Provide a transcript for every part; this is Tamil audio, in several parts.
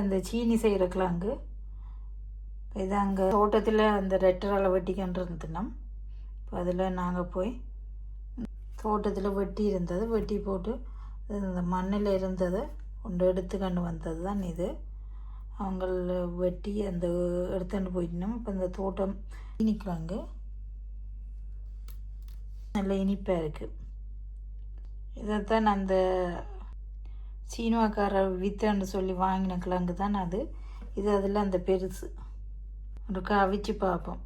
அந்த சீனி செய்கிற கிழங்கு இது அங்கே தோட்டத்தில் அந்த ரெட்டரால் வெட்டிக்கிட்டு இருந்தோம் இப்போ அதில் நாங்கள் போய் தோட்டத்தில் வெட்டி இருந்தது. வெட்டி போட்டு இந்த மண்ணில் இருந்ததை. கொண்டு எடுத்துக்கண்டு வந்தது தான் இது. அவங்கள வெட்டி அந்த எடுத்துகிட்டு போயிட்டோம் இப்போ இந்த தோட்டம் இனிக்கிழங்கு நல்ல இனிப்பாக இருக்குது இதைத்தான் அந்த சீனுவாக்கார வித்தன்னு சொல்லி வாங்கின கிழங்கு தான் அது. இது அதில் அந்த பெருசு. ஒரு அவிச்சு பார்ப்போம்.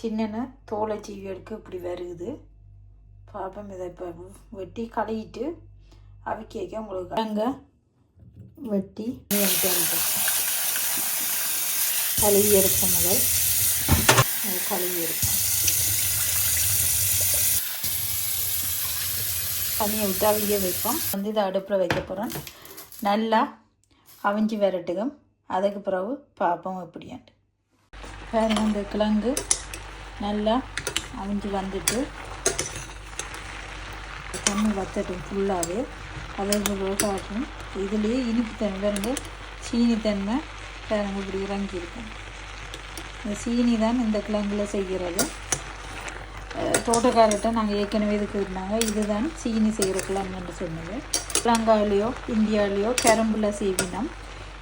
சின்னன தோலை சீவி எடுக்க இப்படி வருகுது பார்ப்போம் இதை இப்போ வெட்டி கழுவிட்டு அவிக்க வைக்க உங்களுக்கு கிழங்க வெட்டி கழுவி எடுப்போம் முதல். அதை கழுவி எடுப்போம். தண்ணியை விட்டு அவிய வைப்போம். வந்து இதை அடுப்பில் வைக்க போகிறோம் நல்லா அவிஞ்சி விரட்டுக்கும் அதுக்கு பிறகு பார்ப்போம் எப்படியான்ட்டு. வேறு இந்த கிழங்கு நல்லா அவிஞ்சு வந்துட்டு தண்ணி வத்தட்டும் ஃபுல்லாகவே அதற்கு பிறகு இதுலேயே இனிப்பு தன்மை பாருங்க சீனி தன்மை வேறு இப்படி இறங்கி இருக்கும் இந்த சீனி தான் இந்த கிழங்குல செய்கிறது. தோட்டக்காரர்கிட்ட நாங்கள் ஏற்கனவே இதுக்கு இருந்தாங்க இதுதான் சீனி செய்கிற என்று சொன்னது. கிழங்காலேயோ இந்தியாலேயோ கரும்பில் சீவினம்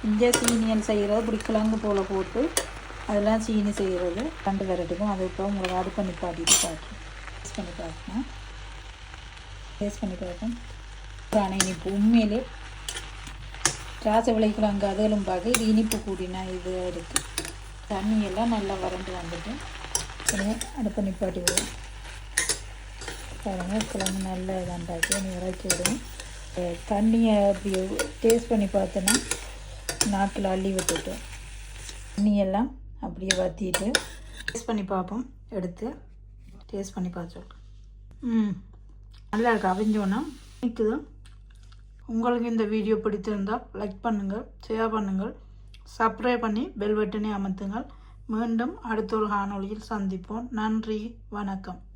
இந்தியா சீனியல் செய்கிறது இப்படி கிழங்கு போல் போட்டு அதெல்லாம் சீனி செய்கிறது கண்டு வரட்டுக்கும் அது இப்போ உங்களுக்கு அடுப்பு நிப்பாட்டிட்டு காட்டுறேன் டேஸ்ட் பண்ணி பார்க்கணும் டேஸ்ட் பண்ணி பார்க்கணும் ஆனால் இனிப்பு உண்மையிலே திராட்சை விளைக்கிழங்கு அதுகளும் பார்க்க இது இனிப்பு கூடினா இது இருக்குது தண்ணியெல்லாம் நல்லா வறண்டு வந்துட்டு உடனே அடுப்பை நிப்பாட்டி விடுவோம் பாருங்கள் கிழங்கு நல்லா இதாண்டாக்கி நீ இறக்கி விடுவோம் தண்ணியை அப்படி டேஸ்ட் பண்ணி பார்த்தோன்னா நாக்கில் அள்ளி விட்டுட்டோம் தண்ணியெல்லாம் அப்படியே வற்றிட்டு டேஸ்ட் பண்ணி பார்ப்போம். எடுத்து டேஸ்ட் பண்ணி பார்த்து ம் நல்லா இருக்குது அவிஞ்சோன்னா நிற்குது உங்களுக்கு இந்த வீடியோ பிடித்திருந்தால் லைக் பண்ணுங்கள் ஷேர் பண்ணுங்கள். சப்ஸ்கிரைப் பண்ணி பெல் பட்டனே அமர்த்துங்கள். மீண்டும் அடுத்த ஒரு காணொளியில் சந்திப்போம். நன்றி வணக்கம்.